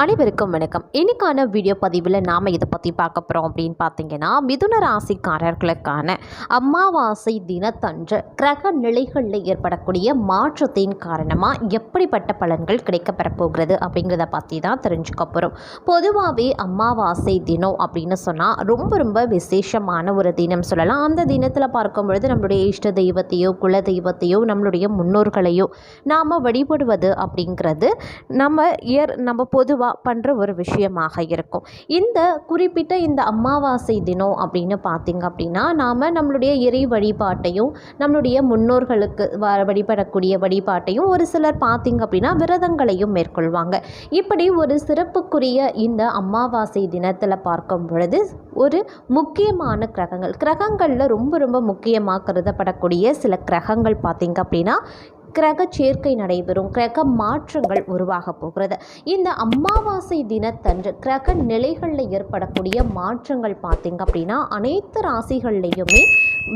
அனைவருக்கும் வணக்கம். இன்னைக்கான வீடியோ பதிவில் நாம் இதை பற்றி பார்க்க போகிறோம் அப்படின்னு பார்த்தீங்கன்னா மிதுன ராசிக்காரர்களுக்கான அமாவாசை தினத்தன்று கிரக நிலைகளில் ஏற்படக்கூடிய மாற்றத்தின் காரணமாக எப்படிப்பட்ட பலன்கள் கிடைக்கப்பெற போகிறது அப்படிங்கிறத பற்றி தான் தெரிஞ்சுக்க போகிறோம் பொதுவாகவே அமாவாசை தினம் அப்படின்னு சொன்னால் ரொம்ப ரொம்ப விசேஷமான ஒரு தினம் சொல்லலாம். அந்த தினத்தில் பார்க்கும் பொழுது நம்மளுடைய இஷ்ட தெய்வத்தையோ குல தெய்வத்தையோ நம்மளுடைய முன்னோர்களையோ நாம் வழிபடுவது அப்படிங்கிறது நம்ம இயர் நம்ம பொதுவாக பண்ணுற ஒரு விஷயமாக இருக்கும். இந்த குறிப்பிட்ட இந்த அமாவாசை தினம் அப்படின்னு பார்த்திங்க அப்படின்னா நாம் நம்மளுடைய இறை வழிபாட்டையும் நம்மளுடைய முன்னோர்களுக்கு வ வழிபடக்கூடிய வழிபாட்டையும் ஒரு சிலர் பார்த்திங்க அப்படின்னா விரதங்களையும் மேற்கொள்வாங்க. இப்படி ஒரு சிறப்புக்குரிய இந்த அமாவாசை தினத்தில் பார்க்கும் பொழுது ஒரு முக்கியமான கிரகங்கள் கிரகங்களில் ரொம்ப ரொம்ப முக்கியமாக கருதப்படக்கூடிய சில கிரகங்கள் பார்த்திங்க அப்படின்னா கிரக சேர்க்கை நடைபெறும். கிரக மாற்றங்கள் உருவாக போகிறது. இந்த அமாவாசை தினத்தன்று கிரக நிலைகளில் ஏற்படக்கூடிய மாற்றங்கள் பார்த்திங்க அப்படின்னா அனைத்து ராசிகள்லையுமே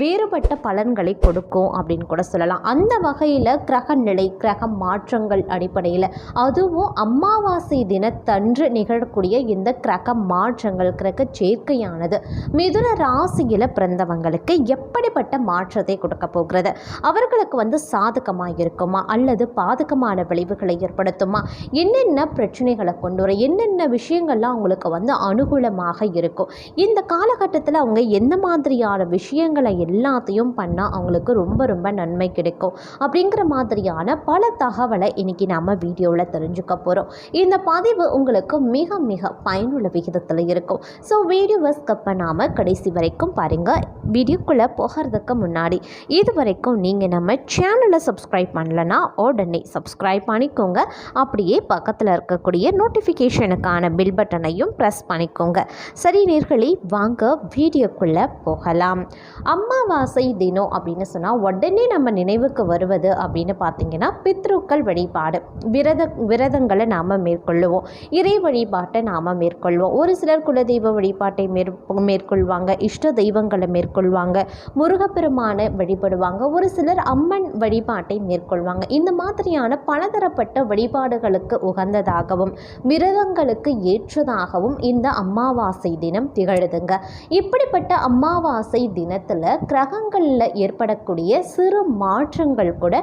வேறுபட்ட பலன்களை கொடுக்கும் அப்படின்னு கூட சொல்லலாம். அந்த வகையில் கிரக நிலை கிரக மாற்றங்கள் அடிப்படையில் அதுவும் அமாவாசை தினத்தன்று நிகழக்கூடிய இந்த கிரக மாற்றங்கள் கிரக சேர்க்கையானது மிதுன ராசியில் பிறந்தவங்களுக்கு எப்படிப்பட்ட மாற்றத்தை கொடுக்க போகிறது? அவர்களுக்கு வந்து சாதகமாக இருக்குமா? அல்லது பாதகமான விளைவுகளை ஏற்படுத்துமா? என்னென்ன பிரச்சனைகளை கொண்டு வரும் என்னென்ன விஷயங்கள்லாம் அவங்களுக்கு வந்து அனுகூலமாக இருக்கும்? இந்த காலகட்டத்தில் அவங்க எந்த மாதிரியான விஷயங்களை எல்லாத்தையும் பண்ணால் அவங்களுக்கு ரொம்ப ரொம்ப நன்மை கிடைக்கும். அப்படிங்கிற மாதிரியான பல தகவலை இன்னைக்கு நம்ம வீடியோவில் தெரிஞ்சுக்க போகிறோம் இந்த பதிவு உங்களுக்கு மிக மிக பயனுள்ள விகிதத்தில் இருக்கும். ஸோ வீடியோவை ஸ்கப் பண்ணாமல் கடைசி வரைக்கும் பாருங்கள் வீடியோக்குள்ளே போகிறதுக்கு முன்னாடி இது வரைக்கும் நீங்கள் நம்ம சேனலை சப்ஸ்கிரைப் பண்ணலன்னா உடனே சப்ஸ்கிரைப் பண்ணிக்கோங்க. அப்படியே பக்கத்தில் இருக்கக்கூடிய நோட்டிஃபிகேஷனுக்கான பில் பட்டனையும் ப்ரெஸ் பண்ணிக்கோங்க. சரி நேர்களே வாங்க வீடியோக்குள்ளே போகலாம். அமாவாசை தினம் அப்படின்னு சொன்னால் உடனே நம்ம நினைவுக்கு வருவது அப்படின்னு பார்த்தீங்கன்னா பித்ருக்கள் வழிபாடு. விரத விரதங்களை நாம் மேற்கொள்ளுவோம். இறை வழிபாட்டை நாம் மேற்கொள்வோம். ஒரு சிலர் குலதெய்வ வழிபாட்டை மேற் மேற்கொள்வாங்க. இஷ்ட தெய்வங்களை மேற்கொள்வாங்க. முருகப்பெருமானை வழிபடுவாங்க. ஒரு சிலர் அம்மன் வழிபாட்டை மேற்கொள்வாங்க. இந்த மாதிரியான பலதரப்பட்ட வழிபாடுகளுக்கு உகந்ததாகவும் விரதங்களுக்கு ஏற்றதாகவும் இந்த அமாவாசை தினம் திகழுதுங்க. இப்படிப்பட்ட அமாவாசை தினத்தில் கிரகங்களில் ஏற்படக்கூடிய சிறு மாற்றங்கள் கூட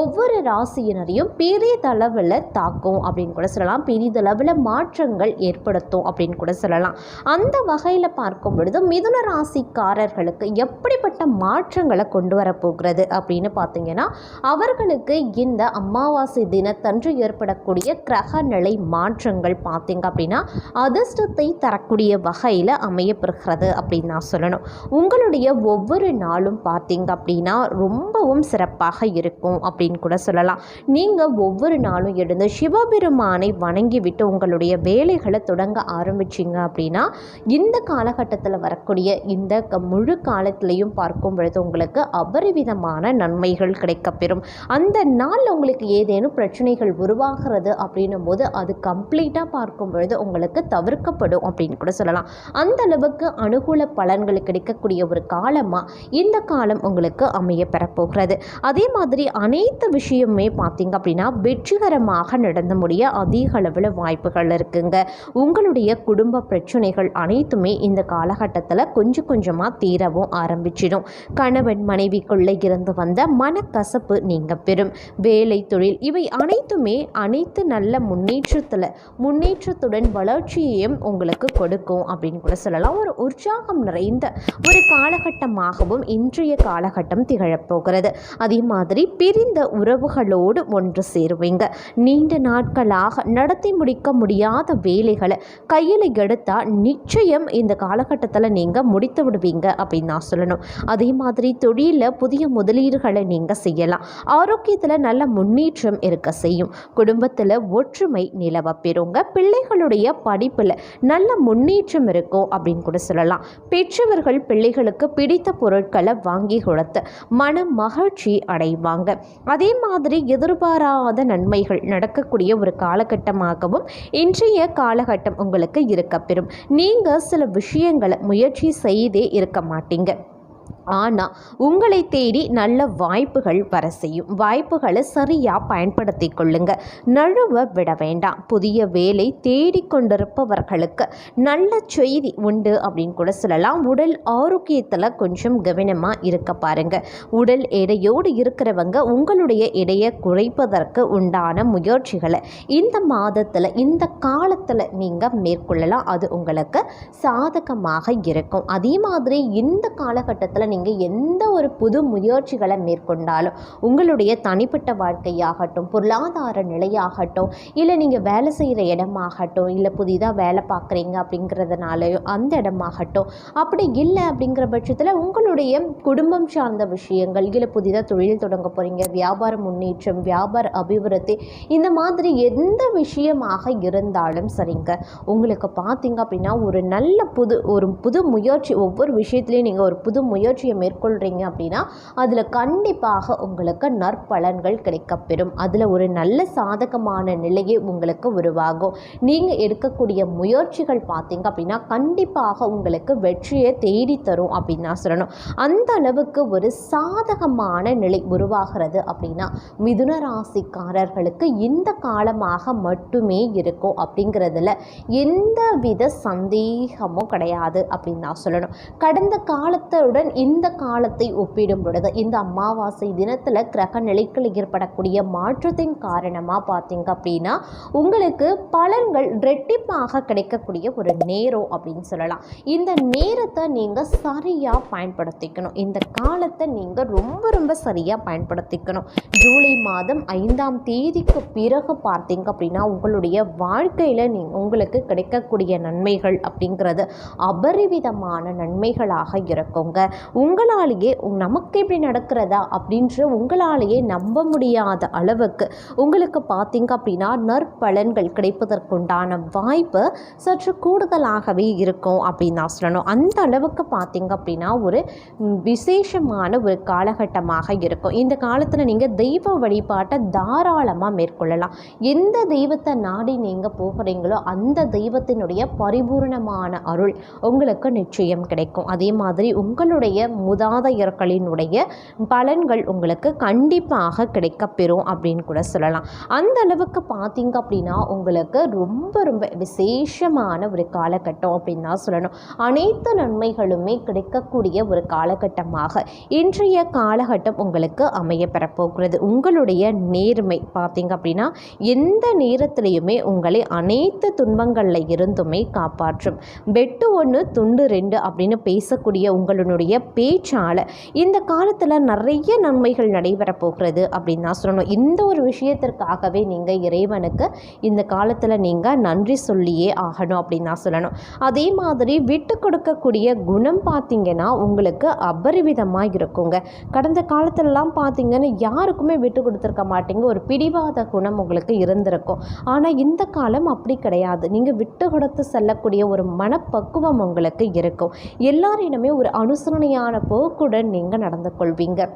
ஒவ்வொரு ராசியினரையும் பெரிதளவில் தாக்கும் அப்படின்னு கூட சொல்லலாம். பெரிதளவில் மாற்றங்கள் ஏற்படுத்தும் அப்படின்னு கூட சொல்லலாம். அந்த வகையில் பார்க்கும் பொழுது மிதுன ராசிக்காரர்களுக்கு எப்படிப்பட்ட மாற்றங்களை கொண்டு வரப்போகிறது அப்படின்னு பார்த்தீங்கன்னா அவர்களுக்கு இந்த அமாவாசை தினத்தன்று ஏற்படக்கூடிய கிரக நிலை மாற்றங்கள் பார்த்தீங்க அப்படின்னா அதிர்ஷ்டத்தை தரக்கூடிய வகையில் அமையப்பெறுகிறது அப்படின்னு நான் சொல்லணும். உங்களுடைய ஒவ்வொரு ஒவ்வொரு நாளும் பார்த்தீங்க அப்படின்னா ரொம்பவும் சிறப்பாக இருக்கும் அப்படின்னு கூட சொல்லலாம். நீங்கள் ஒவ்வொரு நாளும் எழுந்து சிவபெருமானை வணங்கிவிட்டு உங்களுடைய வேலைகளை தொடங்க ஆரம்பிச்சிங்க அப்படின்னா இந்த காலகட்டத்தில் வரக்கூடிய இந்த க- முழு காலத்திலையும் பார்க்கும் பொழுது உங்களுக்கு அபரிவிதமான நன்மைகள் கிடைக்கப்பெறும். அந்த நாளில் உங்களுக்கு ஏதேனும் பிரச்சனைகள் உருவாகிறது அப்படின்னும் போது அது கம்ப்ளீட்டாக பார்க்கும் பொழுது உங்களுக்கு தவிர்க்கப்படும் அப்படின்னு கூட சொல்லலாம். அந்த அளவுக்கு அனுகூல பலன்கள் கிடைக்கக்கூடிய ஒரு காலமாக இந்த காலம் உங்களுக்கு அமைய பெறப்போகிறது. அதே மாதிரி அனைத்து விஷயமுமே பார்த்தீங்க அப்படின்னா வெற்றிகரமாக நடந்து முடிய அதிக அளவில் வாய்ப்புகள் இருக்குங்க. உங்களுடைய குடும்ப பிரச்சனைகள் அனைத்துமே இந்த காலகட்டத்தில் கொஞ்சம் கொஞ்சமாக தீரவும் ஆரம்பிச்சிடும். கணவன் மனைவிக்குள்ளே இருந்து வந்த மனக்கசப்பு நீங்கள் பெறும். வேலை தொழில் இவை அனைத்துமே அனைத்து நல்ல முன்னேற்றத்தில் முன்னேற்றத்துடன் வளர்ச்சியையும் உங்களுக்கு கொடுக்கும் அப்படின்னு கூட சொல்லலாம். ஒரு உற்சாகம் நிறைந்த ஒரு காலகட்டமாக காரணமாகவும் இன்றைய காலகட்டம் திகழப்போகிறது. அதே மாதிரி பிரிந்த உறவுகளோடு ஒன்று சேருவீங்க. நீண்ட நாட்களாக நடத்தி முடிக்க முடியாத வேலைகளை கையில் எடுத்தால் நிச்சயம் இந்த காலகட்டத்தில் நீங்கள் முடித்து விடுவீங்க அப்படின்னு நான் சொல்லணும். அதே மாதிரி தொழிலில் புதிய முதலீடுகளை நீங்கள் செய்யலாம். ஆரோக்கியத்தில் நல்ல முன்னேற்றம் இருக்க செய்யும். குடும்பத்தில் ஒற்றுமை நிலவ பெறுங்க. பிள்ளைகளுடைய படிப்பில் நல்ல முன்னேற்றம் இருக்கும் அப்படின்னு கூட சொல்லலாம். பெற்றவர்கள் பிள்ளைகளுக்கு பிடித்த பொருட்களை வாங்கி கொடுத்து மன மகிழ்ச்சி அடைவாங்க. அதே மாதிரி எதிர்பாராத நன்மைகள் நடக்கக்கூடிய ஒரு காலகட்டமாகவும் இன்றைய காலகட்டம் உங்களுக்கு இருக்கப்பெறும் நீங்கள் சில விஷயங்களை முயற்சி செய்தே இருக்க மாட்டீங்க. ஆனால் உங்களை தேடி நல்ல வாய்ப்புகள் வர செய்யும். வாய்ப்புகளை சரியாக பயன்படுத்தி கொள்ளுங்க. நழுவ விட வேண்டாம். புதிய வேலை தேடிக்கொண்டிருப்பவர்களுக்கு நல்ல செய்தி உண்டு அப்படின்னு கூட சொல்லலாம். உடல் ஆரோக்கியத்தில் கொஞ்சம் கவனமாக இருக்க பாருங்க. உடல் எடையோடு இருக்கிறவங்க உங்களுடைய எடையை குறைப்பதற்கு உண்டான முயற்சிகளை இந்த மாதத்தில் இந்த காலத்தில் நீங்கள் மேற்கொள்ளலாம். அது உங்களுக்கு சாதகமாக இருக்கும். அதே மாதிரி இந்த காலகட்டத்தில் நீங்கள் எந்த ஒரு புது முயற்சிகளை மேற்கொண்டாலும் உங்களுடைய தனிப்பட்ட வாழ்க்கையாகட்டும் பொருளாதார நிலையாகட்டும் இல்லை நீங்கள் வேலை செய்கிற இடமாகட்டும் இல்லை புதிதாக வேலை பார்க்குறீங்க அப்படிங்கிறதுனாலையும் அந்த இடமாகட்டும் அப்படி இல்லை அப்படிங்கிற பட்சத்தில் உங்களுடைய குடும்பம் சார்ந்த விஷயங்கள் இல்லை புதிதாக தொழில் தொடங்க போகிறீங்க வியாபார முன்னேற்றம் வியாபார அபிவிருத்தி இந்த மாதிரி எந்த விஷயமாக இருந்தாலும் சரிங்க. உங்களுக்கு பார்த்தீங்க அப்படின்னா ஒரு நல்ல புது ஒரு புது முயற்சி ஒவ்வொரு விஷயத்துலையும் நீங்கள் ஒரு புது முயற்சி முயற்சியை மேற்கொள்கிறீங்க அப்படின்னா அதில் கண்டிப்பாக உங்களுக்கு நற்பலன்கள் கிடைக்கப்பெறும். அதில் ஒரு நல்ல சாதகமான நிலையை உங்களுக்கு உருவாகும். நீங்கள் எடுக்கக்கூடிய முயற்சிகள் பார்த்தீங்க அப்படின்னா கண்டிப்பாக உங்களுக்கு வெற்றியை தேடி தரும் அப்படின்னு தான் சொல்லணும். அந்த அளவுக்கு ஒரு சாதகமான நிலை உருவாகிறது அப்படின்னா மிதுன ராசிக்காரர்களுக்கு இந்த காலமாக மட்டுமே இருக்கும் அப்படிங்கிறதுல எந்தவித சந்தேகமும் கிடையாது அப்படின்னு தான் சொல்லணும். கடந்த காலத்துடன் இந்த காலத்தை ஒப்பிடும் பொழுது இந்த அமாவாசை தினத்தில் கிரக நிலைகள் ஏற்படக்கூடிய மாற்றத்தின் காரணமாக பார்த்தீங்க அப்படின்னா உங்களுக்கு பலன்கள் ரெட்டிப்பாக கிடைக்கக்கூடிய ஒரு நேரம் அப்படின்னு சொல்லலாம். இந்த நேரத்தை நீங்கள் சரியாக பயன்படுத்திக்கணும். இந்த காலத்தை நீங்கள் ரொம்ப ரொம்ப சரியாக பயன்படுத்திக்கணும். ஜூலை மாதம் ஐந்தாம் தேதிக்கு பிறகு பார்த்தீங்க அப்படின்னா உங்களுடைய வாழ்க்கையில் நீ உங்களுக்கு கிடைக்கக்கூடிய நன்மைகள் அப்படிங்கிறது அபரிவிதமான நன்மைகளாக இருக்குங்க. உங்களாலேயே நமக்கு இப்படி நடக்கிறதா அப்படின்ற உங்களாலேயே நம்ப முடியாத அளவுக்கு உங்களுக்கு பார்த்தீங்க அப்படின்னா நற்பலன்கள் கிடைப்பதற்குண்டான வாய்ப்பு சற்று கூடுதலாகவே இருக்கும் அப்படின்னு நான் சொல்லணும். அந்த அளவுக்கு பார்த்தீங்க அப்படின்னா ஒரு விசேஷமான ஒரு காலகட்டமாக இருக்கும். இந்த காலத்தில் நீங்கள் தெய்வ வழிபாட்டை தாராளமாக மேற்கொள்ளலாம். எந்த தெய்வத்தை நாடி நீங்கள் போகிறீங்களோ அந்த தெய்வத்தினுடைய பரிபூரணமான அருள் உங்களுக்கு நிச்சயம் கிடைக்கும். அதே மாதிரி உங்களுடைய மூதாதையர்களினுடைய பலன்கள் உங்களுக்கு கண்டிப்பாக கிடைக்கப்பெறும் அப்படின்னு கூட சொல்லலாம். அந்த அளவுக்கு பார்த்தீங்க அப்படின்னா உங்களுக்கு ரொம்ப ரொம்ப விசேஷமான ஒரு காலகட்டம் அப்படின்னு தான் சொல்லணும். அனைத்து நன்மைகளுமே கிடைக்கக்கூடிய ஒரு காலகட்டமாக இன்றைய காலகட்டம் உங்களுக்கு அமைய பெறப்போகிறது. உங்களுடைய நேர்மை பார்த்தீங்க அப்படின்னா எந்த நேரத்திலையுமே உங்களை அனைத்து துன்பங்களில் இருந்துமே காப்பாற்றும். வெட்டு ஒன்று துண்டு ரெண்டு அப்படின்னு பேசக்கூடிய உங்களுடைய பேச்சால் இந்த காலத்தில் நிறைய நன்மைகள் நடைபெற போகிறது அப்படின்னு தான் சொல்லணும். இந்த ஒரு விஷயத்திற்காகவே நீங்கள் இறைவனுக்கு இந்த காலத்தில் நீங்கள் நன்றி சொல்லியே ஆகணும் அப்படின்னு தான் சொல்லணும். அதே மாதிரி விட்டு கொடுக்கக்கூடிய குணம் பார்த்தீங்கன்னா உங்களுக்கு அபரிவிதமாக இருக்குங்க. கடந்த காலத்திலலாம் பார்த்தீங்கன்னா யாருக்குமே விட்டு கொடுத்துருக்க மாட்டீங்க. ஒரு பிடிவாத குணம் உங்களுக்கு இருந்திருக்கும். ஆனால் இந்த காலம் அப்படி கிடையாது. நீங்கள் விட்டு கொடுத்து செல்லக்கூடிய ஒரு மனப்பக்குவம் உங்களுக்கு இருக்கும். எல்லாரிடமே ஒரு அனுசரணையான போக்குடன் நீங்கள் நடந்து கொள்வீங்க.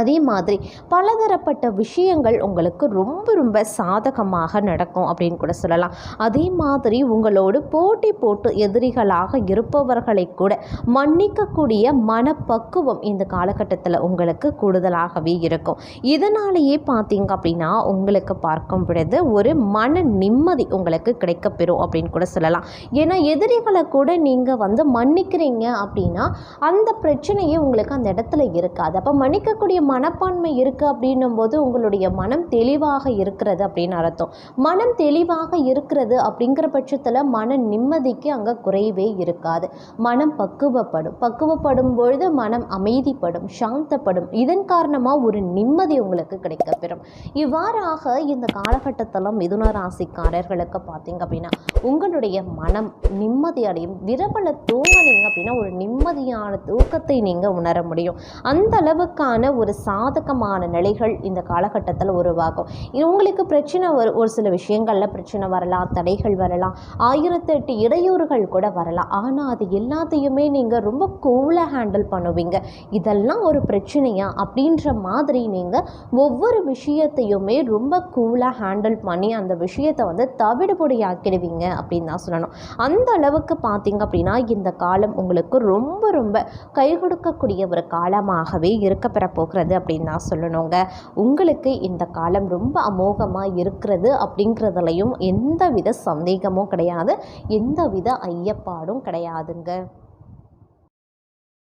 அதே மாதிரி பலதரப்பட்ட விஷயங்கள் உங்களுக்கு ரொம்ப ரொம்ப சாதகமாக நடக்கும் அப்படின்னு கூட சொல்லலாம். அதே மாதிரி உங்களோடு போட்டி போட்டு எதிரிகளாக இருப்பவர்களை கூட மன்னிக்கக்கூடிய மனப்பக்குவம் இந்த காலகட்டத்தில் உங்களுக்கு கூடுதலாகவே இருக்கும். இதனாலேயே பார்த்தீங்க அப்படின்னா உங்களுக்கு பார்க்கும் பொழுது ஒரு மன நிம்மதி உங்களுக்கு கிடைக்கப்பெறும் அப்படின்னு கூட சொல்லலாம். ஏன்னா எதிரிகளை கூட நீங்கள் வந்து மன்னிக்கிறீங்க அப்படின்னா அந்த பிரச்சனையே உங்களுக்கு அந்த இடத்துல இருக்காது. அப்போ மன்னிக்கக்கூடிய மனப்பான்மை இருக்குது அப்படின்னும் போது உங்களுடைய மனம் தெளிவாக இருக்கிறது அப்படின்னு அர்த்தம். மனம் தெளிவாக இருக்கிறது அப்படிங்கிற பட்சத்தில் மன நிம்மதிக்கு அங்கே குறைவே இருக்காது. மனம் பக்குவப்படும். பக்குவப்படும் பொழுது மனம் அமைதிப்படும் சாந்தப்படும். இதன் காரணமாக ஒரு நிம்மதி உங்களுக்கு கிடைக்கப்பெறும் இவ்வாறாக இந்த காலகட்டத்தில் மிதுன ராசிக்காரர்களுக்கு பார்த்தீங்க அப்படின்னா உங்களுடைய மனம் நிம்மதி அடையும். விரவல தூங்கினீங்க அப்படின்னா ஒரு நிம்மதியான தூக்கத்தை நீங்கள் உணர முடியும். அந்த அளவுக்கான ஒரு சாதகமான நிலைகள் இந்த காலகட்டத்தில் உருவாகும். உங்களுக்கு பிரச்சனை ஒரு ஒரு சில விஷயங்களில் பிரச்சனை வரலாம் தடைகள் வரலாம் ஆயிரத்தெட்டு இடையூறுகள் கூட வரலாம். ஆனால் அது எல்லாத்தையுமே நீங்கள் ரொம்ப கூலாக ஹேண்டில் பண்ணுவீங்க. இதெல்லாம் ஒரு பிரச்சனையா? அப்படின்ற மாதிரி நீங்கள் ஒவ்வொரு விஷயத்தையுமே ரொம்ப கூலாக ஹேண்டில் பண்ணி அந்த விஷயத்தை வந்து தவிடுபொடியாக்கிடுவீங்க அப்படின்னு தான் சொல்லணும். அந்த அளவுக்கு பார்த்தீங்க அப்படின்னா இந்த காலம் உங்களுக்கு ரொம்ப ரொம்ப கை கொடுக்கக்கூடிய ஒரு காலமாகவே இருக்க பெற இருக்கிறது அப்படின்னு தான் சொல்லணுங்க. உங்களுக்கு இந்த காலம் ரொம்ப அமோகமாக இருக்கிறது அப்படிங்கிறதுலையும் எந்த வித சந்தேகமும் கிடையாது. எந்த வித ஐயப்பாடும் கிடையாதுங்க.